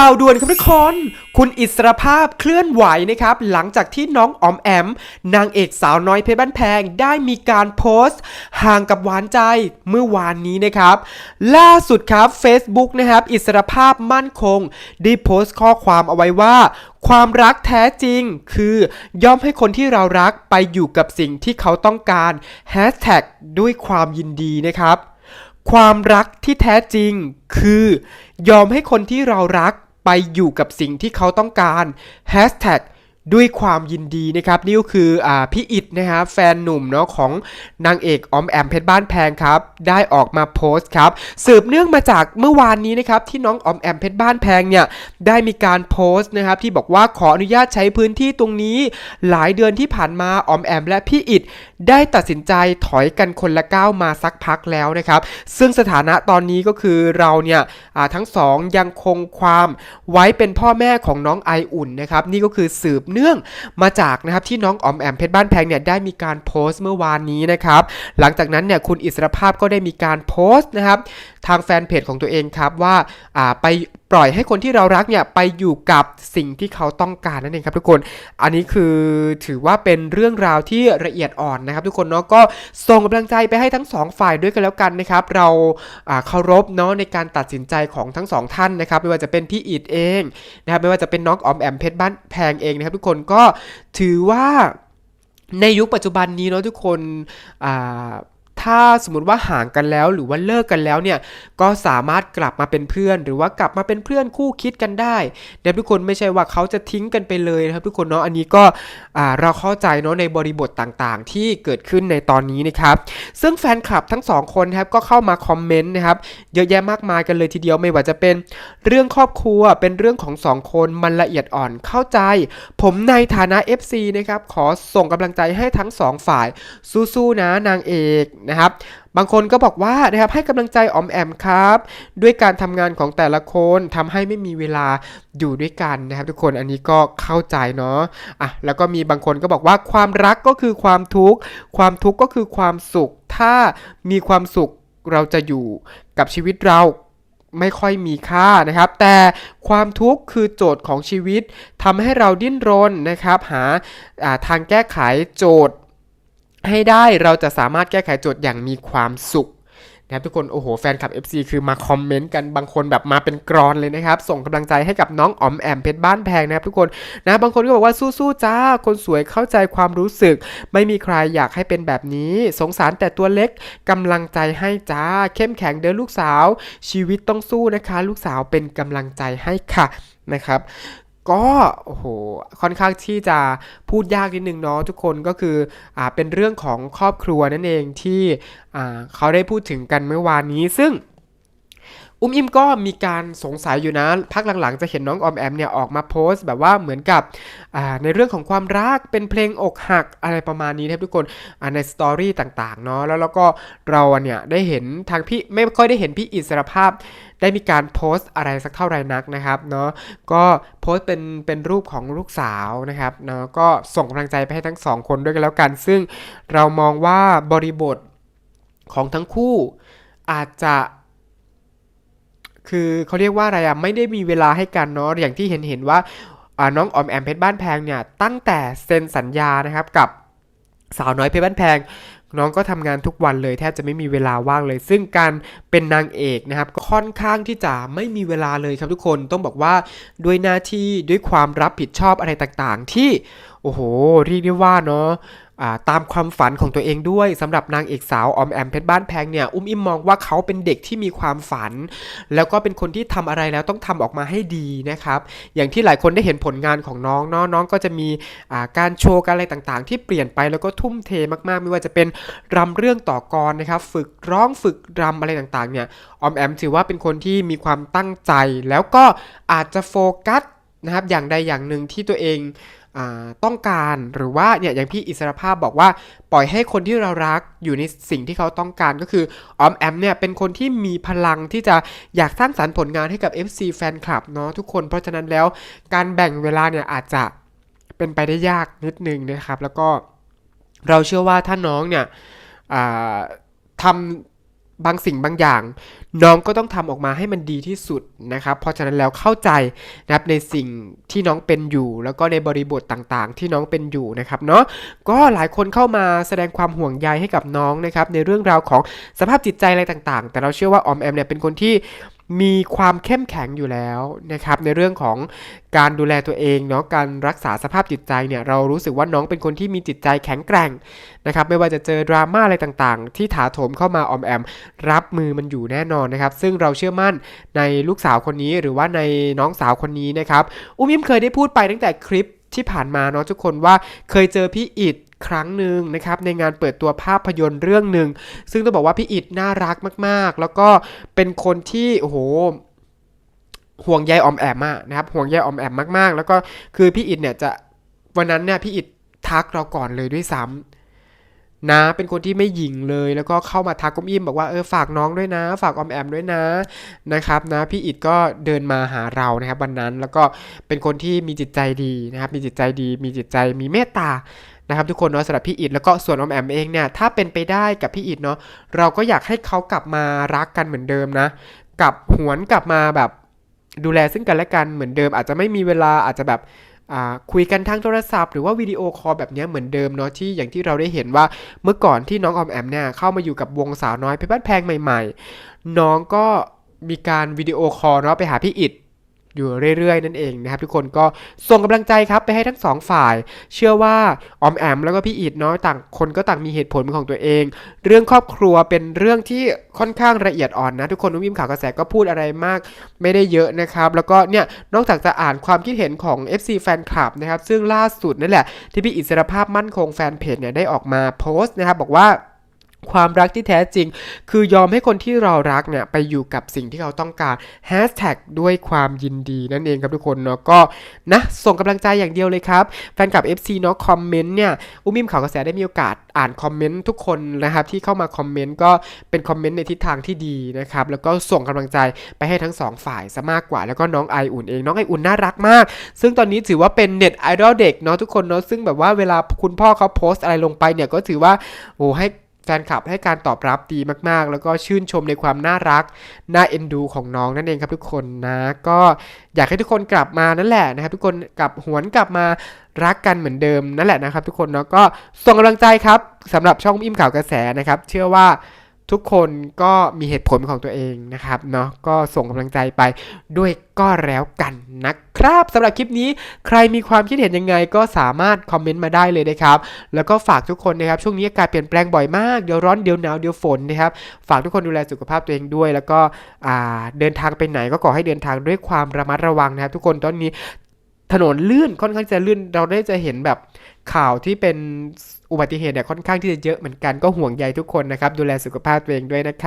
ข่าวด่วนครับทุกคน คุณอิสรภาพเคลื่อนไหวนะครับ หลังจากที่น้องออมแอม นางเอกสาวน้อยเพชรบ้านแพงได้มีการโพสต์ ห่างกับหวานใจเมื่อวานนี้นะครับ ล่าสุดครับ Facebook นะครับ อิสรภาพมั่นคง ได้โพสต์ข้อความเอาไว้ว่าความรักแท้จริงคือย่อมให้คนที่เรารักไปอยู่กับสิ่งที่เขาต้องการ Hashtag ด้วยความยินดีนะครับ ความรักที่แท้จริงคือยอมให้คนที่เรารัก ไปอยู่กับสิ่งที่เขาต้องการ Hashtag ด้วยความยินดีนะครับนี่ก็คืออพี่อิดนะครับแฟนหนุ่มเนาะของนางเอกออมแอมเพชรบ้านแพงครับ ได้ออกมาโพสต์ครับ สืบเนื่องมาจากเมื่อวานนี้นะครับที่น้องออมแอมเพชรบ้านแพงเนี่ยได้มีการโพสต์นะครับที่บอกว่าขออนุญาตใช้พื้นที่ตรงนี้ หลายเดือนที่ผ่านมาออมแอมและพี่อิดได้ตัดสินใจถอยกันคนละก้าวมาสักพักแล้วนะครับ ซึ่งสถานะตอนนี้ก็คือเราเนี่ยทั้งสองยังคงความไว้เป็นพ่อแม่ของน้องไออุ่นนะครับนี่ก็คือสืบเนื่องมาจากนะครับที่น้องออมแอมเพชรบ้านแพงเนี่ยได้มีการโพสต์เมื่อวานนี้นะครับ หลังจากนั้นเนี่ยคุณอิสรภาพก็ได้มีการโพสต์นะครับทางแฟนเพจของตัวเองครับว่าอ่าไป ปล่อยให้คนที่เรารักเนี่ยไปอยู่กับสิ่งที่เขาต้องการนั่นเองครับทุกคน อันนี้คือถือว่าเป็นเรื่องราวที่ละเอียดอ่อนนะครับ ทุกคนเนาะก็ส่งกำลังใจไปให้ทั้งสองฝ่ายด้วยกันแล้วกันนะครับ เราอ่าเคารพเนาะในการตัดสินใจของทั้งสองท่านนะครับ ไม่ว่าจะเป็นพี่อิดเองนะครับไม่ว่าจะเป็นน้องออมแอมเพชรบ้านแพงเองนะครับ ทุกคนก็ถือว่าในยุคปัจจุบันนี้เนาะทุกคนอ่า ถ้าสมมติว่าห่างกันแล้วหรือว่าเลิกกันแล้วเนี่ยก็สามารถกลับมาเป็นเพื่อน หรือว่ากลับมาเป็นเพื่อนคู่คิดกันได้นะครับทุกคนไม่ใช่ว่าเขาจะทิ้งกันไปเลยนะครับทุกคนเนาะอันนี้ก็เราเข้าใจเนาะในบริบทต่างๆ ที่เกิดขึ้นในตอนนี้นะครับซึ่งแฟนคลับทั้งสองคนนะครับก็เข้ามาคอมเมนต์นะครับเยอะแยะมากมายกันเลยทีเดียวไม่ว่าจะเป็นเรื่องครอบครัวเป็นเรื่องของสองคนมันละเอียดอ่อนเข้าใจ ผมในฐานะ FC นะครับขอส่งกำลังใจให้ทั้งสองฝ่ายสู้ๆนะนางเอกนะครับ บางคนก็บอกว่านะครับให้กำลังใจออมแอมครับ ด้วยการทำงานของแต่ละคนทำให้ไม่มีเวลาอยู่ด้วยกันนะครับ ทุกคนอันนี้ก็เข้าใจเนาะอะแล้วก็มีบางคนก็บอกว่าความรักก็คือความทุกข์ความทุกข์ก็คือความสุข ถ้ามีความสุขเราจะอยู่กับชีวิตเราไม่ค่อยมีค่านะครับ แต่ความทุกข์คือโจทย์ของชีวิตทำให้เราดิ้นรนนะครับ หาาทางแก้ไขโจทย์ ให้ได้เราจะสามารถแก้ไขโจทย์อย่างมีความสุขนะครับทุกคนโอ้โหแฟนคลับ FC คือมาคอมเมนต์กันบางคนแบบมาเป็นกรอนเลยนะครับ ส่งกำลังใจให้กับน้องอ๋อมแอมเพชรบ้านแพงนะครับทุกคนนะบางคนก็บอกว่าสู้ๆจ้า คนสวยเข้าใจความรู้สึก ไม่มีใครอยากให้เป็นแบบนี้ สงสารแต่ตัวเล็กกำลังใจให้จ้า เข้มแข็งเด้อลูกสาว ชีวิตต้องสู้นะคะ ลูกสาวเป็นกำลังใจให้ค่ะนะครับ ก็โอ้โหค่อนข้างที่จะพูดยากนิดนึงเนาะทุกคนก็คืออ่าเป็นเรื่องของครอบครัวนั่นเองที่อ่าเขาได้พูดถึงกันเมื่อวานนี้ซึ่ง อุ้มอิมก็มีการสงสัยอยู่นะ พักหลังๆ จะเห็นน้องออมแอมเนี่ยออกมาโพสต์แบบว่าเหมือนกับในเรื่องของความรักเป็นเพลงอกหักอะไรประมาณนี้นะครับทุกคนในสตอรี่ต่างๆเนาะแล้วแล้วก็เราเนี่ยได้เห็นทางพี่ไม่ค่อยได้เห็นพี่อิสรภาพ ได้มีการโพสต์อะไรสักเท่าไรนักนะครับเนาะก็โพสต์เป็นเป็นรูปของลูกสาวนะครับเนาะก็ส่งกำลังใจไปให้ทั้งสองคนด้วยกันแล้วกัน ซึ่งเรามองว่าบริบทของทั้งคู่อาจจะ คือเขาเรียกว่าอะไรอะไม่ได้มีเวลาให้กันเนาะอย่างที่เห็นเห็นว่าน้องออมแอมเพชรบ้านแพงเนี่ยตั้งแต่เซ็นสัญญานะครับกับสาวน้อยเพชรบ้านแพง น้องก็ทำงานทุกวันเลยแทบจะไม่มีเวลาว่างเลย ซึ่งการเป็นนางเอกนะครับก็ค่อนข้างที่จะไม่มีเวลาเลยครับทุกคนต้องบอกว่าด้วยหน้าที่ด้วยความรับผิดชอบอะไรต่างๆ ที่โอ้โหเรียกได้ว่าเนาะตามความฝันของตัวเองด้วยสำหรับนางเอกสาวออมแอมเพชรบ้านแพงเนี่ยอุ้มอิมมองว่าเขาเป็นเด็กที่มีความฝัน แล้วก็เป็นคนที่ทำอะไรแล้วต้องทำออกมาให้ดีนะครับ อย่างที่หลายคนได้เห็นผลงานของน้องเนาะน้องก็จะมีการโชว์การอะไรต่างๆ ที่เปลี่ยนไปแล้วก็ทุ่มเทมากๆ ไม่ว่าจะเป็นรำเรื่องต่อกรนะครับ ฝึกร้องฝึกรำอะไรต่างๆเนี่ยออมแอมถือว่าเป็นคนที่มีความตั้งใจ แล้วก็อาจจะโฟกัสนะครับอย่างใดอย่างหนึ่งที่ตัวเองต้องการหรือว่าเนี่ยอย่างพี่อิสรภาพบอกว่าปล่อยให้คนที่เรารักอยู่ในสิ่งที่เขาต้องการก็คือออมแอมเนี่ยเป็นคนที่มีพลังที่จะอยากสร้างสรรค์ผลงานให้กับ FC แฟนคลับเนาะทุกคน เพราะฉะนั้นแล้วการแบ่งเวลาเนี่ยอาจจะเป็นไปได้ยากนิดนึงนะครับ แล้วก็ เราเชื่อว่าถ้าน้องเนี่ยทำบางสิ่งบางอย่าง น้องก็ต้องทำออกมาให้มันดีที่สุดนะครับ เพราะฉะนั้นแล้วเข้าใจนะครับในสิ่งที่น้องเป็นอยู่ แล้วก็ในบริบทต่างๆ ที่น้องเป็นอยู่นะครับเนาะก็หลายคนเข้ามาแสดงความห่วงใยให้กับน้องนะครับในเรื่องราวของสภาพจิตใจอะไรต่างๆ แต่เราเชื่อว่าออมแอมเนี่ยเป็นคนที่ มีความเข้มแข็งอยู่แล้วนะครับในเรื่องของการดูแลตัวเองเนาะการรักษาสภาพจิตใจเนี่ยเรารู้สึกว่าน้องเป็นคนที่มีจิตใจแข็งแกร่งนะครับไม่ว่าจะเจอดราม่าอะไรต่างๆ ที่ถาโถมเข้ามาออมแอม รับมือมันอยู่แน่นอนนะครับซึ่งเราเชื่อมั่นในลูกสาวคนนี้หรือว่าในน้องสาวคนนี้นะครับอุ้มยิ้มเคยได้พูดไปตั้งแต่คลิปที่ผ่านมาเนาะทุกคนว่าเคยเจอพี่อิด ครั้งหนึ่งนะครับในงานเปิดตัวภาพยนตร์เรื่องหนึ่งซึ่งต้องบอกว่าพี่อิดน่ารักมากๆ แล้วก็เป็นคนที่โอ้โหห่วงใยออมแอมมากนะครับห่วงใยออมแอมมากๆ แล้วก็คือพี่อิดเนี่ยจะวันนั้นเนี่ยพี่อิดทักเราก่อนเลยด้วยซ้ำนะเป็นคนที่ไม่หยิงเลยแล้วก็เข้ามาทักก้มอิ่มบอกว่าเออฝากน้องด้วยนะ ฝากออมแอมด้วยนะนะครับนะพี่อิดก็เดินมาหาเรานะครับวันนั้นแล้วก็เป็นคนที่มีจิตใจดีนะครับมีจิตใจดี มีจิตใจมีเมตตา นะครับทุกคนเนาะสำหรับพี่อิดแล้วก็ส่วนอมแอมเองเนี่ยถ้าเป็นไปได้กับพี่อิดเนาะเราก็อยากให้เขากลับมารักกันเหมือนเดิมนะกลับหวนกลับมาแบบดูแลซึ่งกันและกันเหมือนเดิม อาจจะไม่มีเวลาอาจจะแบบคุยกันทางโทรศัพท์หรือว่าวิดีโอคอลแบบนี้เหมือนเดิมเนาะที่อย่างที่เราได้เห็นว่าเมื่อก่อนที่น้องออมแอมเนี่ยเข้ามาอยู่กับวงสาวน้อยเพชรบ้านแพงใหม่ ๆ น้องก็มีการวิดีโอคอลเนาะไปหาพี่อิด อยู่เรื่อยๆ นั่นเองนะครับ ทุกคนก็ส่งกำลังใจครับไปให้ทั้งสองฝ่าย เชื่อว่าออมแอมแล้วก็พี่อิดเนาะต่างคนก็ต่างมีเหตุผลของตัวเอง เรื่องครอบครัวเป็นเรื่องที่ค่อนข้างละเอียดอ่อนนะ ทุกคนนุ่มยิ้มข่าวกระแสก็พูดอะไรมาก ไม่ได้เยอะนะครับ แล้วก็เนี่ยนอกจากจะอ่านความคิดเห็นของ FC แฟนคลับนะครับซึ่งล่าสุดนั่นแหละที่พี่อิสรภาพมั่นคงแฟนเพจเนี่ยได้ออกมาโพสต์นะครับบอกว่า ความรักที่แท้จริง คือยอมให้คนที่เรารักเนี่ยไปอยู่กับสิ่งที่เขาต้องการแฮชแท็กด้วยความยินดีนั่นเองครับทุกคนเนาะก็นะส่งกำลังใจอย่างเดียวเลยครับ แฟนคลับ FC เนาะคอมเมนต์เนี่ยอุ้มิมข่าวกระแสได้มีโอกาสอ่านคอมเมนต์ทุกคนนะครับที่เข้ามาคอมเมนต์ก็เป็นคอมเมนต์ในทิศทางที่ดีนะครับแล้วก็ส่งกำลังใจไปให้ทั้งสองฝ่ายซะมากกว่า แล้วก็น้องไออุ่นเองน้องไออุ่นน่ารักมาก ซึ่งตอนนี้ถือว่าเป็นเน็ตไอดอลเด็กเนาะทุกคนเนาะซึ่งแบบว่าเวลาคุณพ่อเขาโพสต์อะไรลงไปเนี่ยก็ถือว่าโอ้ให้ แฟนคลับให้การตอบรับดีมากๆ แล้วก็ชื่นชมในความน่ารัก น่าเอ็นดูของน้องนั่นเองครับทุกคนนะ ก็อยากให้ทุกคนกลับมานั่นแหละนะครับ ทุกคนกลับหวนกลับมารักกันเหมือนเดิมนั่นแหละนะครับ ทุกคนเนาะก็ส่งกำลังใจครับสำหรับช่องอิ่มข่าวกระแสนะครับ เชื่อว่าทุกคนก็มีเหตุผลของตัวเองนะครับเนาะก็ส่งกำลังใจไปด้วยก็แล้วกันนะ ครับสำหรับคลิปนี้ใครมีความคิดเห็นยังไงก็สามารถคอมเมนต์มาได้เลยนะครับ แล้วก็ฝากทุกคนนะครับช่วงนี้อากาศเปลี่ยนแปลงบ่อยมากเดี๋ยวร้อนเดี๋ยวหนาวเดี๋ยวฝนนะครับฝากทุกคนดูแลสุขภาพตัวเองด้วย แล้วก็เดินทางไปไหนก็ขอให้เดินทางด้วยความระมัดระวังนะครับ ทุกคนตอนนี้ถนนลื่นค่อนข้างจะลื่นเราได้จะเห็นแบบข่าวที่เป็นอุบัติเหตุเนี่ยค่อนข้างที่จะเยอะเหมือนกันก็ห่วงใยทุกคนนะครับ ดูแลสุขภาพตัวเองด้วยนะครับ